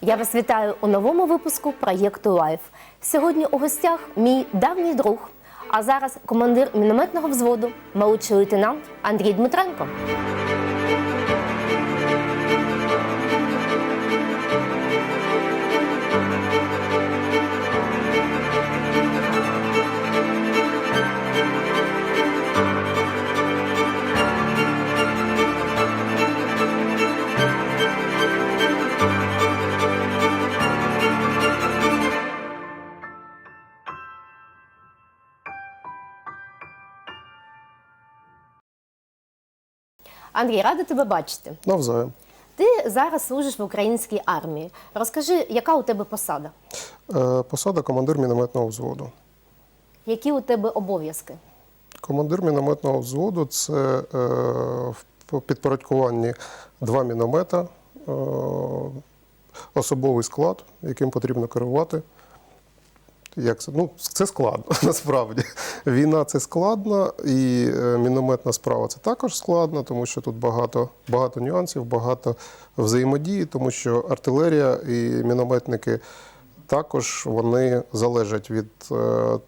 Я вас вітаю у новому випуску проєкту Лайф. Сьогодні у гостях мій давній друг, а зараз командир мінометного взводу, молодший лейтенант Андрій Дмитренко. Андрій, рада тебе бачити. Навзаєм. Ти зараз служиш в українській армії. Розкажи, яка у тебе посада? Е, Посада командир мінометного взводу. Які у тебе обов'язки? Командир мінометного взводу це е, в підпорядкуванні два міномета, е, особовий склад, яким потрібно керувати. Як? Ну, це складно насправді. Війна це складно, і е, мінометна справа це також складно, тому що тут багато, багато нюансів, багато взаємодії, тому що артилерія і мінометники також вони залежать від е,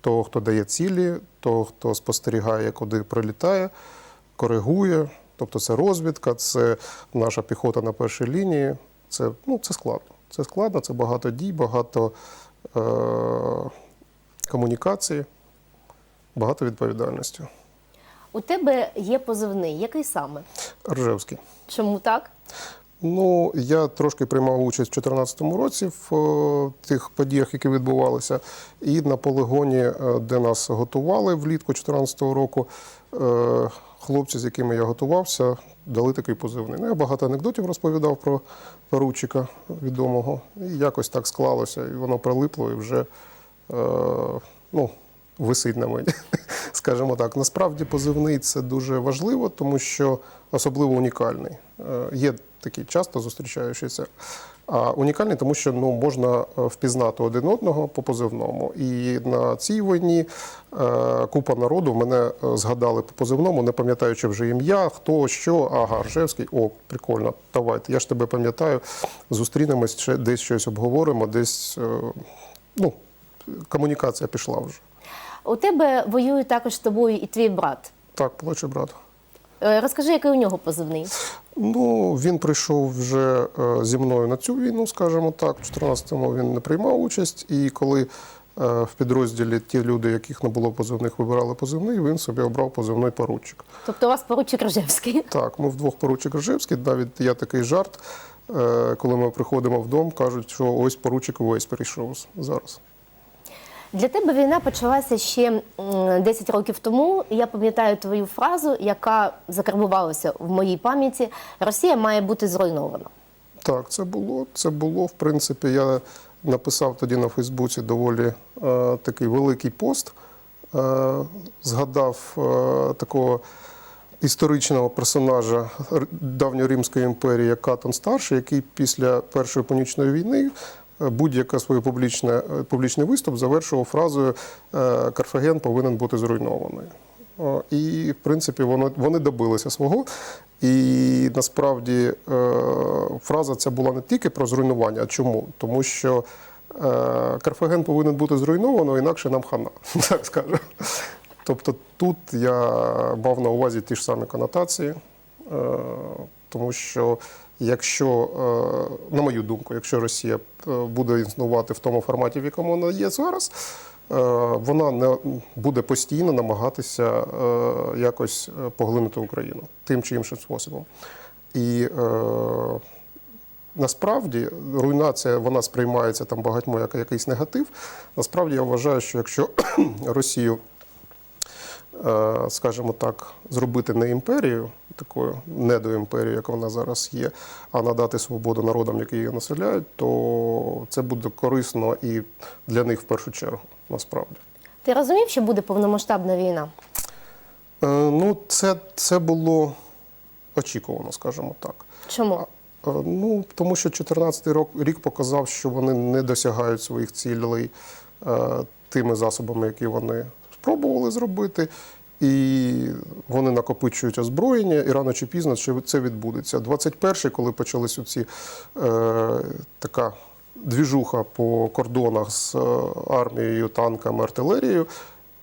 того, хто дає цілі, того, хто спостерігає, куди прилітає, коригує. Тобто це розвідка, це наша піхота на першій лінії. Це, ну, це складно. Це складно, це багато дій, багато комунікації, багато відповідальності. У тебе є позивний. Який саме? Ржевський. Чому так? Ну, я трошки приймав участь у 2014 році в е, тих подіях, які відбувалися. І на полігоні, е, де нас готували влітку 2014 року, е, хлопці, з якими я готувався, дали такий позивний. Ну, я багато анекдотів розповідав про поручика відомого. І якось так склалося, і воно прилипло і вже е, ну, висить на мені. Скажімо так, насправді позивний це дуже важливо, тому що особливо унікальний. Е, Є такі часто зустрічаючіся. А унікальний, тому що ну, можна е, впізнати один одного по позивному. І на цій війні е, купа народу мене згадали по позивному, не пам'ятаючи вже ім'я, хто, що, ага, Ржевський, о, прикольно, давайте, я ж тебе пам'ятаю, зустрінемось, десь щось обговоримо, десь ну, комунікація пішла вже. У тебе воює також з тобою і твій брат. Так, плаче брат. Е, Розкажи, який у нього позивний? Ну, він прийшов вже е, зі мною на цю війну, скажімо так. У 14-му він не приймав участь, і коли е, в підрозділі ті люди, яких не було позивних, вибирали позивний, він собі обрав позивний поручик. Тобто у вас поручик Ржевський. Так, ми вдвох поручик Ржевський, навіть є такий жарт. Коли ми приходимо вдома, кажуть, що ось поручик весь прийшов зараз. Для тебе війна почалася ще м, 10 років тому. Я пам'ятаю твою фразу, яка закарбувалася в моїй пам'яті: Росія має бути зруйнована. Так, це було. Це було, в принципі, я написав тоді на Фейсбуці доволі е, такий великий пост. Е, згадав е, такого історичного персонажа давньоримської імперії, Катон Старший, який після Першої панічної війни будь-яке своє публічне, публічний виступ завершував фразою е, Карфаген повинен бути зруйнований. І, в принципі, вони, вони добилися свого. І насправді е, фраза ця була не тільки про зруйнування. А чому? Тому що е, Карфаген повинен бути зруйновано, інакше нам хана, так скажемо. Тобто тут я мав на увазі ті ж самі конотації, тому що якщо, е, на мою думку, якщо Росія е, буде існувати в тому форматі, в якому вона є зараз, е, вона не буде постійно намагатися якось поглинути Україну тим чи іншим способом. І насправді руйнація вона сприймається там багатьма як якийсь негатив. Насправді я вважаю, що якщо Росію скажімо так, зробити не імперію, такою недоімперією, як вона зараз є, а надати свободу народам, які її населяють, то це буде корисно і для них в першу чергу, насправді. Ти розумів, що буде повномасштабна війна? Е, Ну, це, це було очікувано, скажімо так. Чому? Е, Ну, тому що 2014 рік, рік показав, що вони не досягають своїх цілей е, тими засобами, які вони спробували зробити. і вони накопичують озброєння, і рано чи пізно це відбудеться. 21-й, коли почались оці е, така двіжуха по кордонах з е, армією, танками, артилерією,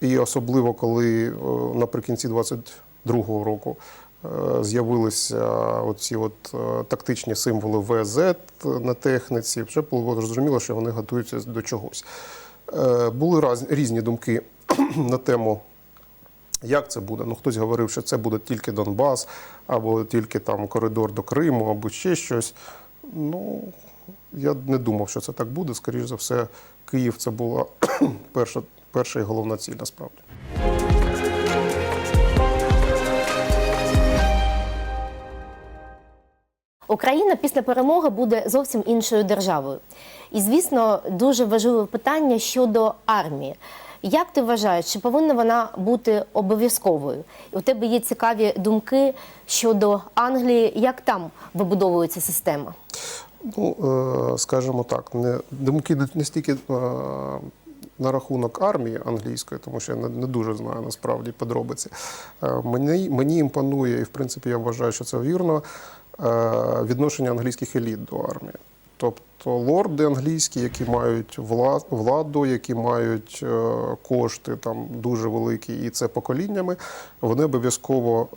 і особливо коли е, наприкінці 22-го року е, з'явилися оці от тактичні символи ВЗ на техніці, вже було зрозуміло, що вони готуються до чогось. Були різні думки на тему. Як це буде? Ну хтось говорив, що це буде тільки Донбас, або тільки там коридор до Криму, або ще щось. Ну я не думав, що це так буде. Скоріше за все, Київ це була перша, перша і головна ціль насправді. Україна після перемоги буде зовсім іншою державою. І, звісно, дуже важливе питання щодо армії. Як ти вважаєш, чи повинна вона бути обов'язковою? У тебе є цікаві думки щодо Англії, як там вибудовується система? Ну, е, скажімо так, не, думки не, стільки е, на рахунок армії англійської, тому що я не, не дуже знаю насправді подробиці. Е, мені, мені імпонує, і в принципі я вважаю, що це вірно, відношення англійських еліт до армії. Тобто лорди англійські, які мають владу, які мають е, кошти там дуже великі, і це поколіннями, вони обов'язково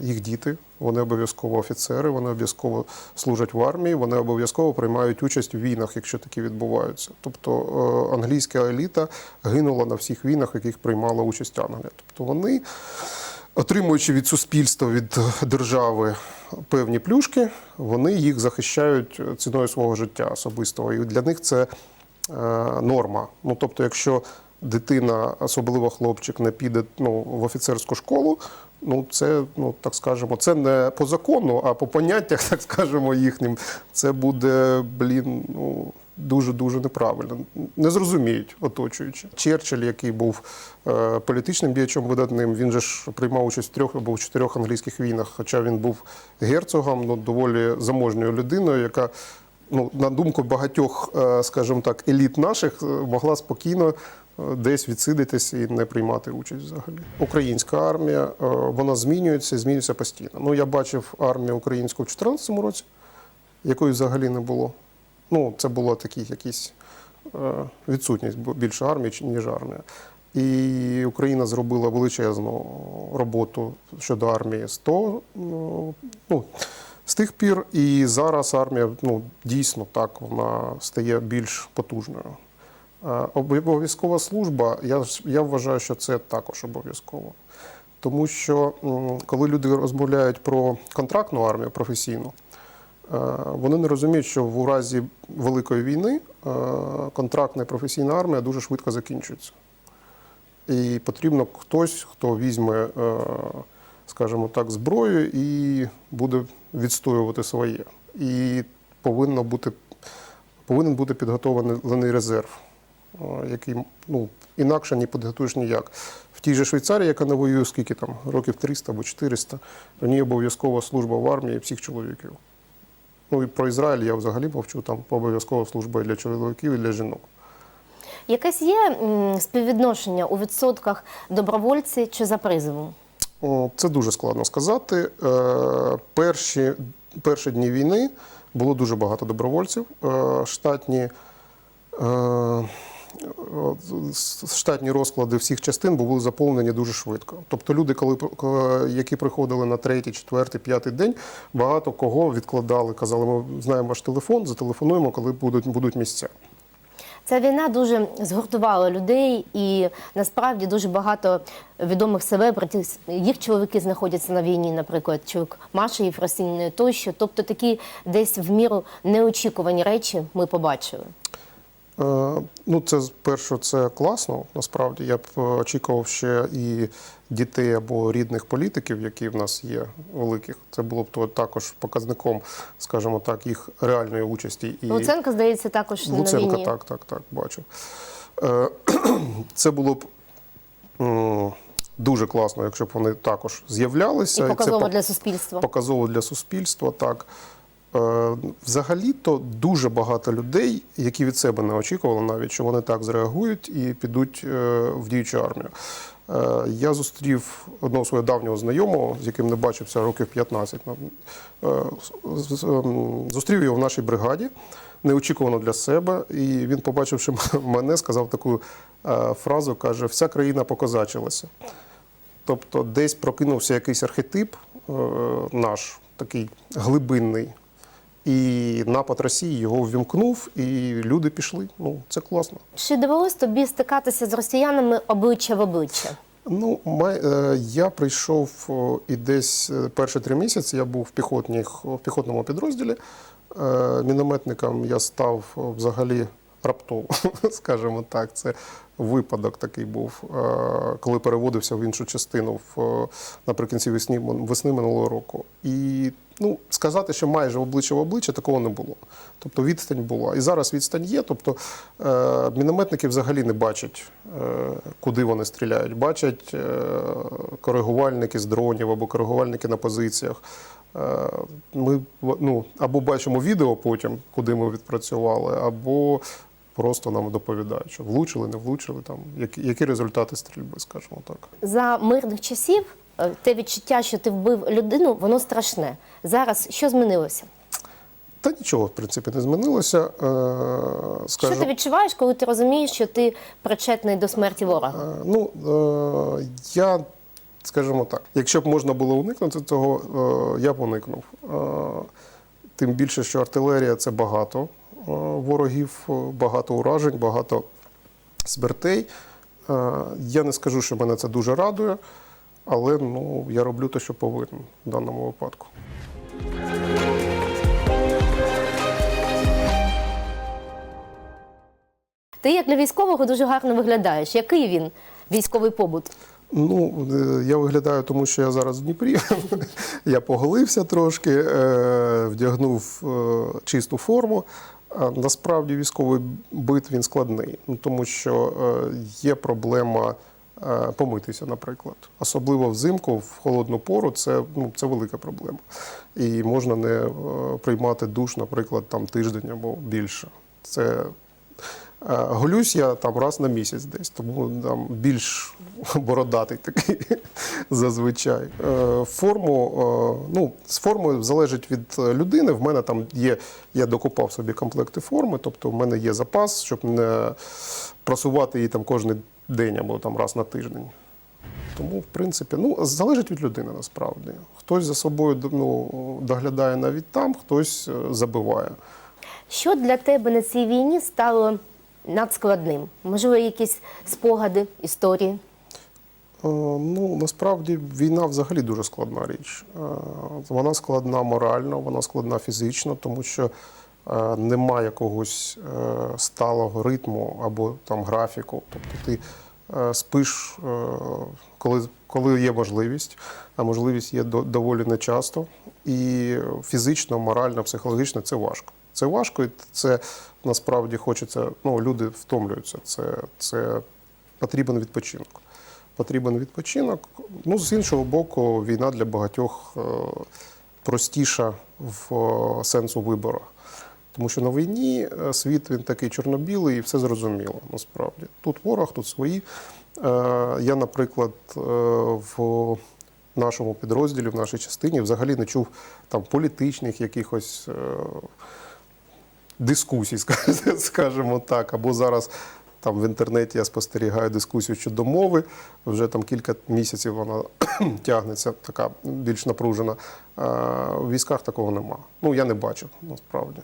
е, їх діти, вони обов'язково офіцери, вони обов'язково служать в армії, вони обов'язково приймають участь у війнах, якщо такі відбуваються. Тобто е, англійська еліта гинула на всіх війнах, в яких приймала участь Англія. Тобто вони отримуючи від суспільства, від держави певні плюшки, вони їх захищають ціною свого життя особистого. І для них це е, норма. Ну тобто, якщо дитина, особливо хлопчик, не піде ну, в офіцерську школу. Ну, це, ну так скажемо, це не по закону, а по поняттях, так скажемо, їхнім. Це буде, блін, ну дуже дуже неправильно. Не зрозуміють оточуючи. Черчилль, який був е, політичним діячом видатним, він же ж приймав участь в трьох або в чотирьох англійських війнах, хоча він був герцогом, ну доволі заможньою людиною, яка. Ну, на думку багатьох, е, скажімо так, еліт наших, е, могла спокійно е, десь відсидитись і не приймати участь взагалі. Українська армія вона змінюється, і змінюється постійно. Ну я бачив армію українську в 2014 році, якої взагалі не було. Ну, це було такі якісь е, відсутність більше армії, ніж армія. І Україна зробила величезну роботу щодо армії з того, ну, ну, з тих пір. І зараз армія ну, дійсно так вона стає більш потужною. Е, Обов'язкова служба, я, я вважаю, що це також обов'язково. Тому що коли люди розмовляють про контрактну армію професійну, вони не розуміють, що в разі великої війни е, контрактна і професійна армія дуже швидко закінчується. І потрібно хтось, хто візьме, е, скажімо так, зброю і буде відстоювати своє. І повинно бути, повинен бути підготовлений резерв, е, який ну, інакше не підготуєш ніяк. В тій же Швейцарії, яка не воює, скільки там, років 300 або 400, в ній обов'язкова служба в армії всіх чоловіків. Ну і про Ізраїль я взагалі мовчу, там обов'язкова служба і для чоловіків, і для жінок. Якесь є співвідношення у відсотках добровольці чи за призовом? Це дуже складно сказати. Е, Перші, перші дні війни було дуже багато добровольців. Е, Штатні, е, штатні розклади всіх частин були заповнені дуже швидко. Тобто люди, коли, які приходили на третій, четвертий, п'ятий день, багато кого відкладали, казали, ми знаємо ваш телефон, зателефонуємо, коли будуть, будуть місця. Ця війна дуже згуртувала людей, і насправді дуже багато відомих селебритів, їх чоловіки знаходяться на війні, наприклад, чоловік Маші Єфросиніної тощо. Тобто такі десь в міру неочікувані речі ми побачили. Ну, це перше, це класно. Насправді я б е, очікував ще і дітей або рідних політиків, які в нас є великих. Це було б то також показником, скажімо так, їх реальної участі і Луценко, здається, також на війні. так, так, так, бачив. Е, Це було б дуже класно, якщо б вони також з'являлися. І це показово по- для суспільства. показово для суспільства, так. Е, Взагалі-то дуже багато людей, які від себе не очікували навіть, що вони так зреагують і підуть е, в діючу армію. Е, Я зустрів одного свого давнього знайомого, з яким не бачився років 15. Е, з- з- ем, Зустрів його в нашій бригаді, неочікувано для себе. І він, побачивши мене, сказав таку фразу: каже: вся країна покозачилася. Тобто десь прокинувся якийсь архетип наш, такий глибинний. І напад Росії його ввімкнув, і люди пішли. Ну, це класно. Чи довелось тобі стикатися з росіянами обличчя в обличчя? Ну, май- е, я прийшов і десь е, перші три місяці я був в, піхотних, в піхотному підрозділі. Е, Мінометником я став взагалі раптово, скажімо так. Це випадок такий був, е, коли переводився в іншу частину в, наприкінці весні, весни минулого року. І ну, сказати, що майже обличчя в обличчя, такого не було. Тобто відстань була. І зараз відстань є. Тобто е, мінометники взагалі не бачать, е, куди вони стріляють. Бачать е, коригувальники з дронів або коригувальники на позиціях. Е, Ми ну, або бачимо відео потім, куди ми відпрацювали, або просто нам доповідають, що влучили, не влучили, там, які, які результати стрільби, скажімо так. За мирних часів те відчуття, що ти вбив людину, воно страшне. Зараз що змінилося? Та нічого, в принципі, не змінилося. Е, Що ти відчуваєш, коли ти розумієш, що ти причетний до смерті ворога? Е, Ну, е, я, скажімо так, якщо б можна було уникнути цього, е, я б уникнув. Е, Тим більше, що артилерія це багато е, ворогів, е, багато уражень, багато смертей. Е, Я не скажу, що мене це дуже радує, але ну, я роблю те, що повинен в даному випадку. Ти як для військового дуже гарно виглядаєш. Який він військовий побут? Ну, е, я виглядаю, тому що я зараз в Дніпрі. я поголився трошки, е, вдягнув е, чисту форму. Насправді військовий бит він складний, ну, тому що є проблема помитися, наприклад. Особливо взимку, в холодну пору, це, ну, це велика проблема. І можна не е, приймати душ, наприклад, там тиждень або більше. Це Е, Голюсь я там раз на місяць десь, тому там більш бородатий такий зазвичай. Е, Форму, е, ну, з формою залежить від е, людини. В мене там є, я докупав собі комплекти форми, тобто в мене є запас, щоб не просувати її там кожен день або там раз на тиждень. Тому, в принципі, ну, залежить від людини насправді. Хтось за собою ну, доглядає навіть там, хтось е, забиває. Що для тебе на цій війні стало надскладним? Можливо, якісь спогади, історії? Е, Ну, насправді війна взагалі дуже складна річ. Е, Вона складна морально, вона складна фізично, тому що е, нема якогось е, сталого ритму або там графіку. Тобто ти е, спиш, коли, коли є можливість, а можливість є до- доволі нечасто. І фізично, морально, психологічно це важко. Це важко, і це насправді хочеться. Ну, люди втомлюються. Це, це потрібен відпочинок потрібен відпочинок. Ну, з іншого боку, війна для багатьох простіша в сенсу вибору. Тому що на війні е, світ він такий чорно-білий і все зрозуміло насправді. Тут ворог, тут свої. Е, Я, наприклад, е, в нашому підрозділі, в нашій частині взагалі не чув там політичних якихось дискусій, скажімо так. Або зараз там в інтернеті я спостерігаю дискусію щодо мови. Вже там кілька місяців вона тягнеться, така більш напружена. В військах такого нема. Ну я не бачив насправді.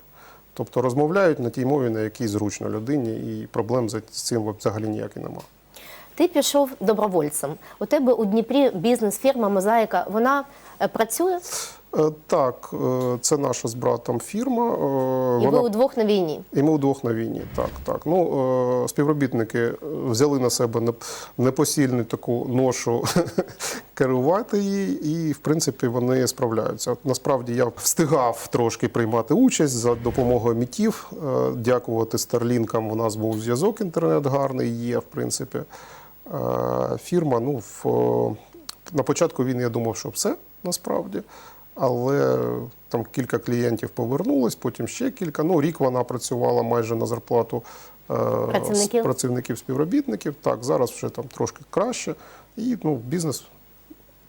Тобто розмовляють на тій мові, на якій зручно людині, і проблем з цим взагалі ніяких нема. Ти пішов добровольцем. У тебе у Дніпрі бізнес-фірма Мозаїка. Вона працює, Е, Так, е, це наша з братом фірма. е, і ви удвох на війні. І ми удвох на війні. Так, так. Ну, е, співробітники е, взяли на себе неп- непосильну таку ношу керувати її, і в принципі вони справляються. Насправді я встигав трошки приймати участь за допомогою мітів. Е, Дякувати старлінкам. У нас був зв'язок, інтернет гарний є, в принципі. Е, Фірма, ну, в, на початку війни я думав, що все насправді. але там кілька клієнтів повернулось, потім ще кілька. Ну, рік вона працювала майже на зарплату е, Працівників? працівників співробітників. Так, зараз вже там трошки краще. І ну, бізнес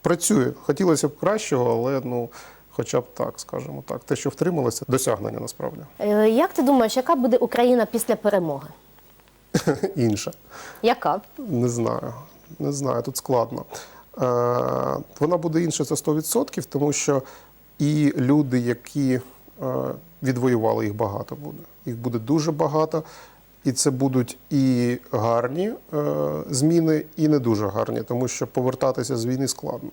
працює. Хотілося б кращого, але ну, хоча б так, скажімо так. Те, що втрималося, досягнення насправді Е, Як ти думаєш, яка буде Україна після перемоги? інша. Яка? Не знаю. Не знаю, тут складно. Е, вона буде інша за 100%, тому що і люди, які е, відвоювали, їх багато буде. Їх буде дуже багато. І це будуть і гарні е, зміни, і не дуже гарні, тому що повертатися з війни складно.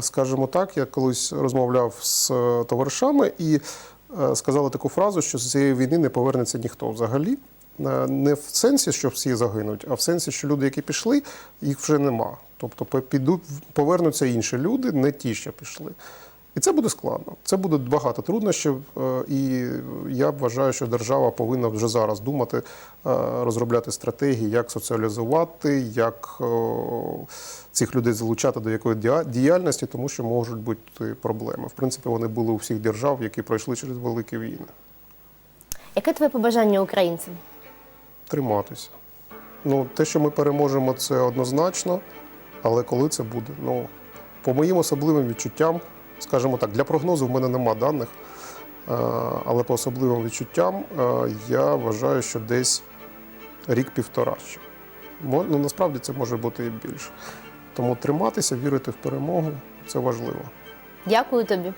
Скажімо так, я колись розмовляв з товаришами і сказали таку фразу, що з цієї війни не повернеться ніхто взагалі. Не в сенсі, що всі загинуть, а в сенсі, що люди, які пішли, їх вже нема. Тобто підуть, повернуться інші люди, не ті, що пішли. І це буде складно. Це буде багато труднощів. е, І я вважаю, що держава повинна вже зараз думати, е, розробляти стратегії, як соціалізувати, як е, цих людей залучати до якої діяльності, тому що можуть бути проблеми. В принципі, вони були у всіх держав, які пройшли через великі війни. Яке твоє побажання українцям? Триматися. Ну, те, що ми переможемо, це однозначно. Але коли це буде? Ну, по моїм особливим відчуттям, скажімо так, для прогнозу в мене нема даних, е, але по особливим відчуттям е, я вважаю, що десь рік-півтора ще. Ну, насправді це може бути і більше. Тому триматися, вірити в перемогу це важливо. Дякую тобі.